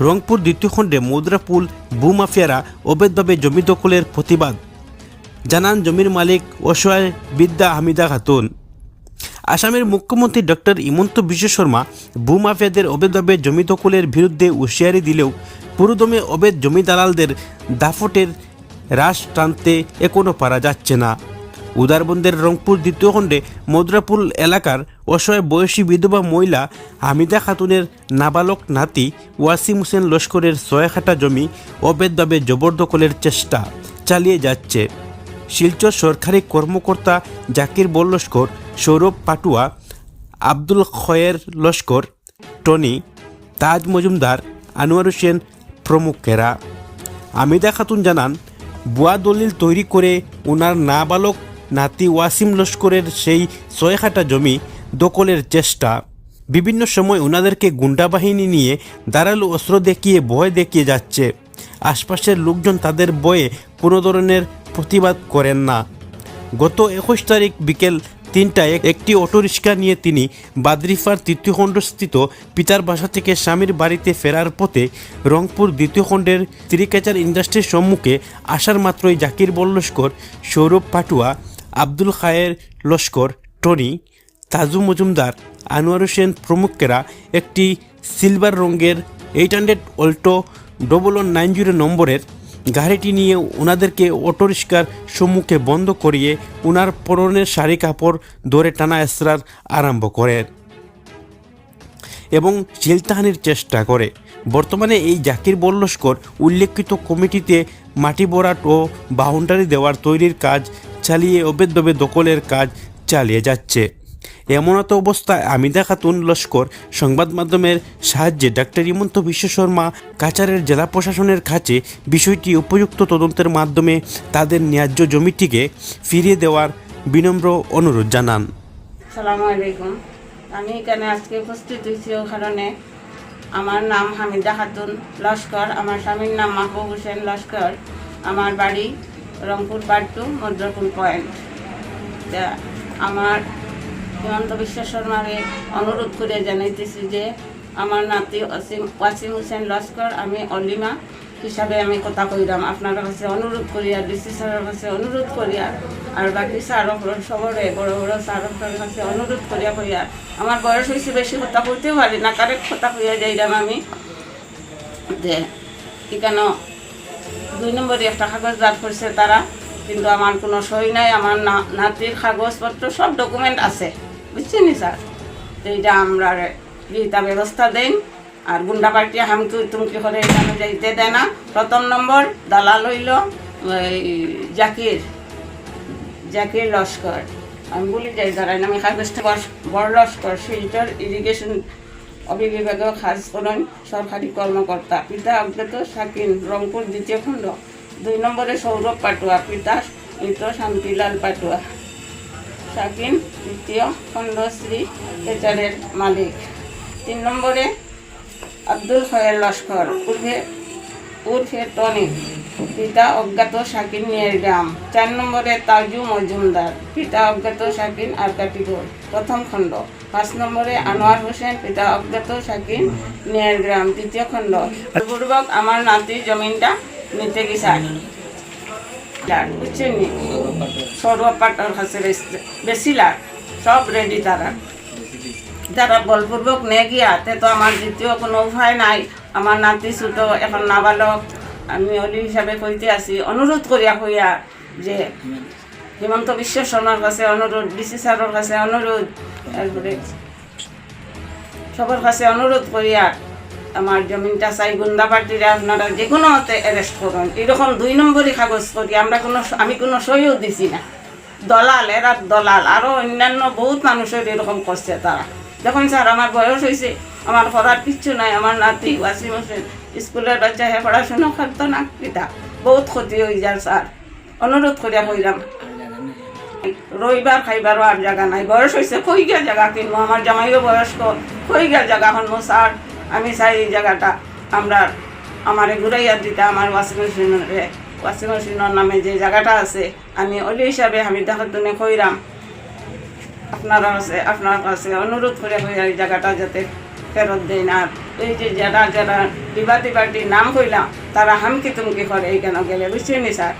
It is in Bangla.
রংপুর দ্বিতীয় খণ্ডে মুদ্রাপুল ভূমাফিয়ারা অবৈধভাবে জমি দখলের প্রতিবাদ। জানান জমির মালিক অসহায় বিদ্যা হামিদা খাতুন। আসামের মুখ্যমন্ত্রী ডক্টর হিমন্ত বিশ্ব শর্মা ভূমাফিয়াদের অবৈধভাবে জমি দখলের বিরুদ্ধে হুঁশিয়ারি দিলেও পুরোদমে অবৈধ জমি দালালদের দাফটের হ্রাস টানতে এখনও পারা যাচ্ছে না। উদারবন্দের রংপুর দ্বিতীয় খণ্ডে মদ্রাপুল এলাকার অসহায় বয়সী বিধবা মহিলা হামিদা খাতুনের নাবালক নাতি ওয়াসিম হোসেন লস্করের ছয়খাটা জমি অবৈধভাবে জবরদখলের চেষ্টা চালিয়ে যাচ্ছে। শিলচর সরকারি কর্মকর্তা জাকির বল লস্কর, সৌরভ পাটুয়া, আব্দুল খয়ের লস্কর, টনি, তাজ মজুমদার, আনোয়ার হোসেন প্রমুখেরা। আমিদা খাতুন জানান, বুয়া দলিল তৈরি করে ওনার নাবালক নাতি ওয়াসিম লস্করের সেই ছয়খাটা জমি দখলের চেষ্টা। বিভিন্ন সময় ওনাদেরকে গুন্ডা বাহিনী নিয়ে দাঁড়াল অস্ত্র দেখিয়ে, ভয় দেখিয়ে যাচ্ছে। আশপাশের লোকজন তাদের বয়ে কোনো ধরনের প্রতিবাদ করেন না। গত একুশ তারিখ বিকেল তিনটায় একটি অটোরিক্সা নিয়ে তিনি বাদরিফার তৃতীয় খণ্ডস্থিত পিতার বাসা থেকে স্বামীর বাড়িতে ফেরার পথে রংপুর দ্বিতীয় খণ্ডের ত্রিকেচার ইন্ডাস্ট্রির সম্মুখে আসার মাত্রই জাকির বল লস্কর সৌরভ পাটুয়া আব্দুল খায়ের লস্কর, টনি, তাজু মজুমদার, আনোয়ার হোসেন প্রমুখেরা একটি সিলভার রঙের eight hundred Alto double one nine zero নম্বরের গাড়িটি নিয়ে ওনাদেরকে অটোরিক্সার সম্মুখে বন্ধ করিয়ে ওনার পরনের শাড়ি কাপড় ধরে টানা এসরার আরম্ভ করেন এবং চিলতাহানির চেষ্টা করে। বর্তমানে এই জাকির বল্লস্কর উল্লেখিত কমিটিতে মাটি বরাট ও বাউন্ডারি দেওয়ার তৈরির কাজ চালিয়ে অবৈধভাবে দখলের কাজ চালিয়ে যাচ্ছে। এমনত অবস্থায় আমিদা খাতুন লস্কর সংবাদ মাধ্যমের সাহায্যে ডাক্তার হিমন্ত বিশ্ব শর্মা কাচারের জেলা প্রশাসনের কাছে বিষয়টি উপযুক্ত তদন্তের মাধ্যমে তাদের ন্যায্য জমিটিকে ফিরিয়ে দেওয়ার বিনম্র অনুরোধ জানান। আমি এখানে আজকে উপস্থিত হয়েছি কারণে আমার নাম হামিদা খাতুন লস্কর, আমার স্বামীর নাম মাহবুব হোসেন লস্কর, আমার বাড়ি রংপুর টু মদ্রপুর পয়েন্ট। তা আমার হিমন্ত বিশ্ব শর্মারে অনুরোধ করে জানাইতেছি যে আমার নাতি অসীম ওয়াসিম হোসেন লস্কর, আমি অলিমা হিসাবে আমি কথা কইলাম। আপনার কাছে অনুরোধ করিয়া, ডিসি স্যারের কাছে অনুরোধ করিয়া, আর বাকি স্যারক সবরে বড় বড় স্যারকের কাছে অনুরোধ করিয়া করিয়া আমার বয়স হয়েছে বেশি কথা কইতেও পারি না, কারেক্ট কথা কইয়া যাইলাম আমি। যে এখানে দুই নম্বরে একটা কাগজ দাঁড় করছে তারা, কিন্তু আমার কোনো সই নাই, আমার নাতির কাগজপত্র, সব ডকুমেন্ট আছে। বুঝছেন স্যার? এইটা আমরা এটা ব্যবস্থা দেন। আর গুন্ডা পার্টি হামকি তুমকি করে এখানে যাইতে দেয় না। প্রথম নম্বর, দালাল হইল জাকির জাকির লস্কর। আমি বলি যাই দাঁড়াই আমি কাগজটা বড় লস্কর শিলচর ইরিগেশন অবিবিভাগীয় খাস করেন সরকারি কর্মকর্তা, পিতা অজ্ঞাত শাকিন রংপুর দ্বিতীয় খণ্ড। দুই নম্বরে সৌরভ পাটুয়া, পিতা মৃত শান্তিলাল পাটুয়া। শাকিন তৃতীয় খণ্ড শ্রী কেচারের মালিক। তিন নম্বরে আব্দুল খয়ের লস্কর, উর্ফে উর্ফে টনি পিতা অজ্ঞাত শাকিন গ্রাম চার নম্বরে তাজু মজুমদার। পিতা অজ্ঞাত শাকিন আর কাটিগড় প্রথম খণ্ড। পাঁচ নম্বরে আনোয়ার হোসেন, পিতা অজ্ঞাত শাকিন গ্রাম তৃতীয় খণ্ড। পূর্বক আমার নাতির জমিনটা নিতে গেছে বুঝছেন নি? সৌরভ পাটর কাছে বেশিলার সব রেডি তারা। তারা বলপূর্বক নে গিয়া, তে তো আমার দ্বিতীয় কোনো উপায় নাই। আমার নাতি ছোট, এখন নাবালক। আমি অলি হিসাবে কইতে আছি, অনুরোধ করিয়া কইয়া যে হিমন্ত বিশ্ব শর্মার কাছে অনুরোধ, ডিসি স্যারের কাছে অনুরোধ, তারপরে সবার কাছে অনুরোধ করিয়া আমার জমিনটা চাই গুন্দা পার্টিরা আপনারা যে কোনো মতে অ্যারেস্ট করুন। এরকম দুই নম্বরই কাগজ করি, আমরা কোনো আমি কোনো সইও দিছি না। দলাল এরা দলাল আরও অন্যান্য বহুত মানুষের এরকম করছে তারা। দেখুন স্যার, আমার বয়স হয়েছে আমার করার কিচ্ছু নাই, আমার নাতি ওয়াসিম হোসেন স্কুলের হে পড়াশুনো করতো না, পিতা। বহুত ক্ষতি হয়ে যায় স্যার অনুরোধ করিয়া কইলাম রবিবার খাইবারও আর জায়গা নাই। বয়স হয়েছে কই গিয়া জায়গা কিনবো? আমার জামাইও বয়স্ক। কই গিয়া জায়গা হনবো স্যার আমি চাই এই জায়গাটা আমরা আমার ঘুরাইয়া দিতে আমার ওয়াশিং মেশিনের ওয়াশিং মেশিনের নামে যে জায়গাটা আছে, আমি অলি হিসাবে আমি দেখার জন্য কইরাম আপনার কাছে আপনার কাছে অনুরোধ করে এই জায়গাটা যাতে ফেরত দেয় না এই যে যারা যারা বিবাদী পার্টির নাম হইলাম তারা হামকি তুমকি করে কেন গেলে? বুঝছেন স্যার?